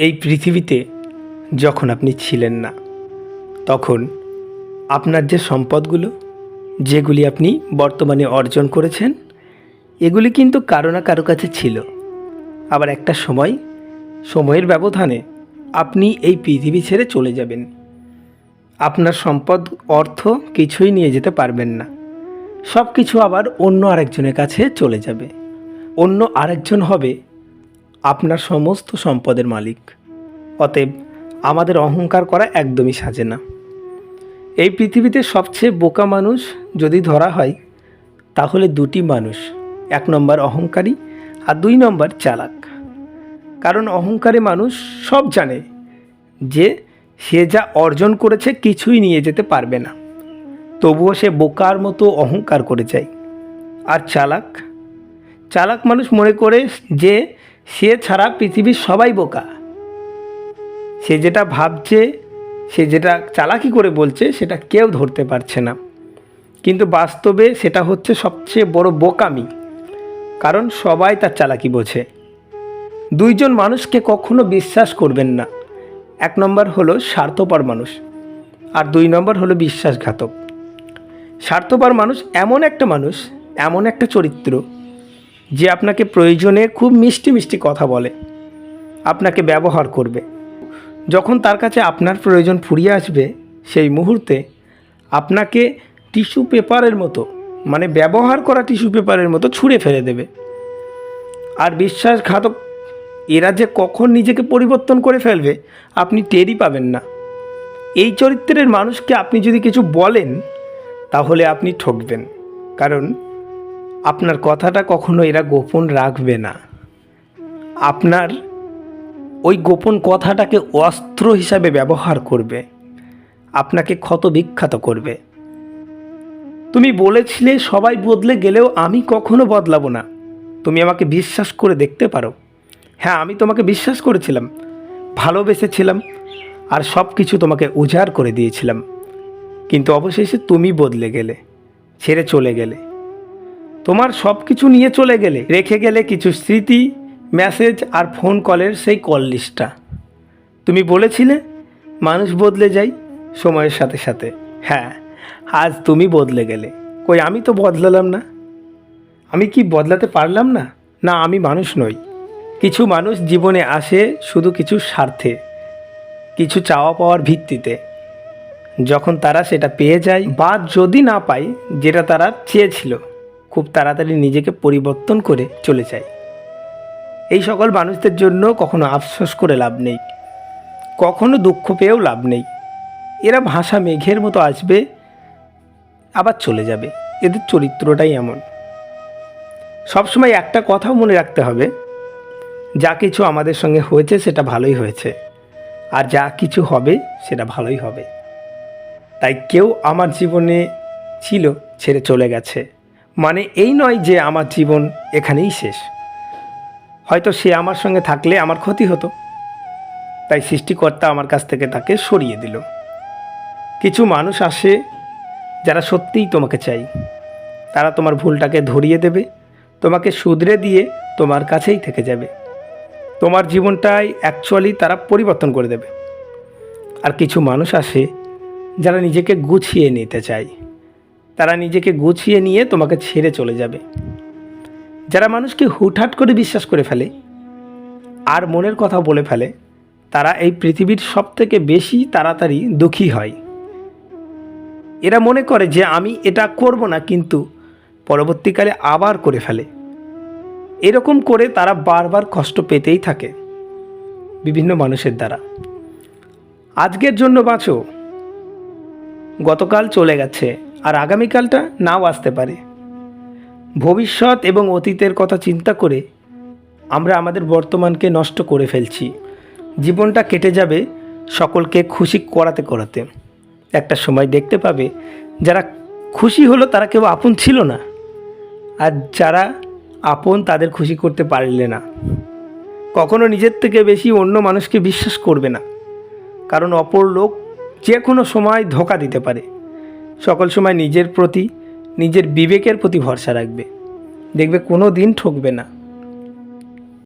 এই পৃথিবীতে যখন আপনি ছিলেন না, তখন আপনার যে সম্পদগুলো, যেগুলি আপনি বর্তমানে অর্জন করেছেন, এগুলি কিন্তু কারও না কারও কাছে ছিল। আবার একটা সময়, সময়ের ব্যবধানে আপনি এই পৃথিবী ছেড়ে চলে যাবেন। আপনার সম্পদ, অর্থ কিছুই নিয়ে যেতে পারবেন না। সব কিছু আবার অন্য আরেকজনের কাছে চলে যাবে। অন্য আরেকজন হবে আপনার সমস্ত সম্পদের মালিক। অতএব আমাদের অহংকার করা একদমই সাজে না। এই পৃথিবীতে সবচেয়ে বোকা মানুষ যদি ধরা হয়, তাহলে দুটি মানুষ, এক নম্বর অহংকারী আর দুই নম্বর চালাক। কারণ অহংকারী মানুষ সব জানে যে সে যা অর্জন করেছে কিছুই নিয়ে যেতে পারবে না। তবুও সে বোকার মতো অহংকার করে যায়। আর চালাক? চালাক মানুষ মনে করে যে সে ছাড়া পৃথিবীর সবাই বোকা। সে যেটা ভাবছে, সে যেটা চালাকি করে বলছে, সেটা কেউ ধরতে পারছে না। কিন্তু বাস্তবে সেটা হচ্ছে সবচেয়ে বড় বোকামি, কারণ সবাই তার চালাকি বোঝে। দুইজন মানুষকে কখনো বিশ্বাস করবেন না। এক নম্বর হলো স্বার্থপর মানুষ, আর দুই নম্বর হলো বিশ্বাসঘাতক। স্বার্থপর মানুষ এমন একটা মানুষ, এমন একটা চরিত্র যে আপনাকে প্রয়োজনে খুব মিষ্টি মিষ্টি কথা বলে, আপনাকে ব্যবহার করবে। যখন তার কাছে আপনার প্রয়োজন ফুরিয়ে আসবে, সেই মুহূর্তে আপনাকে টিস্যু পেপারের মতো মানে ব্যবহার করা টিস্যু পেপারের মতো ছুঁড়ে ফেলে দেবে। আর বিশ্বাসঘাতক, এরা যে কখন নিজেকে পরিবর্তন করে ফেলবে, আপনি টেরই পাবেন না। এই চরিত্রের মানুষকে আপনি যদি কিছু বলেন, তাহলে আপনি ঠকবেন। কারণ আপনার কথাটা কখনো এরা গোপন রাখবে না। আপনার ওই গোপন কথাটাকে অস্ত্র হিসাবে ব্যবহার করবে। আপনাকে ক্ষত বিখ্যাত করবে। তুমি বলেছিলে সবাই বদলে গেলেও আমি কখনো বদলাবো না। তুমি আমাকে বিশ্বাস করে দেখতে পারো। হ্যাঁ আমি তোমাকে বিশ্বাস করেছিলাম। ভালোবেসেছিলাম আর সব কিছু তোমাকে উজাড় করে দিয়েছিলাম। কিন্তু অবশেষে তুমি বদলে গেলে, ছেড়ে চলে গেলে। তোমার সব কিছু নিয়ে চলে গেলে, রেখে গেলে কিছু স্মৃতি মেসেজ আর ফোন কলের সেই কল লিস্টটা তুমি বলেছিলে, মানুষ বদলে যায় সময়ের সাথে সাথে। হ্যাঁ আজ তুমি বদলে গেলে। কই, আমি তো বদলালাম না। আমি কি বদলাতে পারলাম না? না, আমি মানুষ নই। কিছু মানুষ জীবনে আসে শুধু কিছু স্বার্থে, কিছু চাওয়া পাওয়ার ভিত্তিতে। যখন তারা সেটা পেয়ে যায় বা যদি না পায় যেটা তারা চেয়েছিল খুব তাড়াতাড়ি নিজেকে পরিবর্তন করে চলে যায়। এই সকল মানুষদের জন্য কখনো আফসোস করে লাভ নেই, কখনো দুঃখ পেয়েও লাভ নেই। এরা ভাষা মেঘের মতো আসবে, আবার চলে যাবে। এদের চরিত্রটাই এমন। সবসময় একটা কথাও মনে রাখতে হবে, যা কিছু আমাদের সঙ্গে হয়েছে সেটা ভালোই হয়েছে, আর যা কিছু হবে সেটা ভালোই হবে। তাই কেউ আমার জীবনে ছিল ছেড়ে চলে গেছে। মানে এই নয় যে আমার জীবন এখানেই শেষ। হয়তো সে আমার সঙ্গে থাকলে আমার ক্ষতি হতো। তাই সৃষ্টিকর্তা আমার কাছ থেকে তাকে সরিয়ে দিল। কিছু মানুষ আসে যারা সত্যিই তোমাকে চাই। তারা তোমার ভুলটাকে ধরিয়ে দেবে, তোমাকে শুধরে দিয়ে তোমার কাছেই থেকে যাবে। তোমার জীবনটাই অ্যাকচুয়ালি তারা পরিবর্তন করে দেবে। আর কিছু মানুষ আসে যারা নিজেকে গুছিয়ে নিতে চায়। তারা নিজেকে গুছিয়ে নিয়ে তোমাকে ছেড়ে চলে যাবে। যারা মানুষকে হুটহাট করে বিশ্বাস করে ফেলে আর মনের কথা বলে ফেলে, তারা এই পৃথিবীর সব থেকে বেশি তাড়াতাড়ি দুঃখী হয়। এরা মনে করে যে আমি এটা করব না, কিন্তু পরবর্তীকালে আবার করে ফেলে। এরকম করে তারা বারবার কষ্ট পেতেই থাকে বিভিন্ন মানুষের দ্বারা। আজকের জন্য বাঁচো। গতকাল চলে গেছে। আর আগামীকালটা নাও আসতে পারে। ভবিষ্যৎ এবং অতীতের কথা চিন্তা করে আমরা আমাদের বর্তমানকে নষ্ট করে ফেলছি। জীবনটা কেটে যাবে সকলকে খুশি করাতে করাতে। একটা সময় দেখতে পাবে যারা খুশি হলো তারা কেউ আপন ছিল না আর যারা আপন তাদের খুশি করতে পারলে না। কখনো নিজের থেকে বেশি অন্য মানুষকে বিশ্বাস করবে না। কারণ অপর লোক যে কোনো সময় ধোকা দিতে পারে। সকল সময় নিজের প্রতি নিজের বিবেকের প্রতি ভরসা রাখবে। দেখবে কোনো দিন ঠকবে না।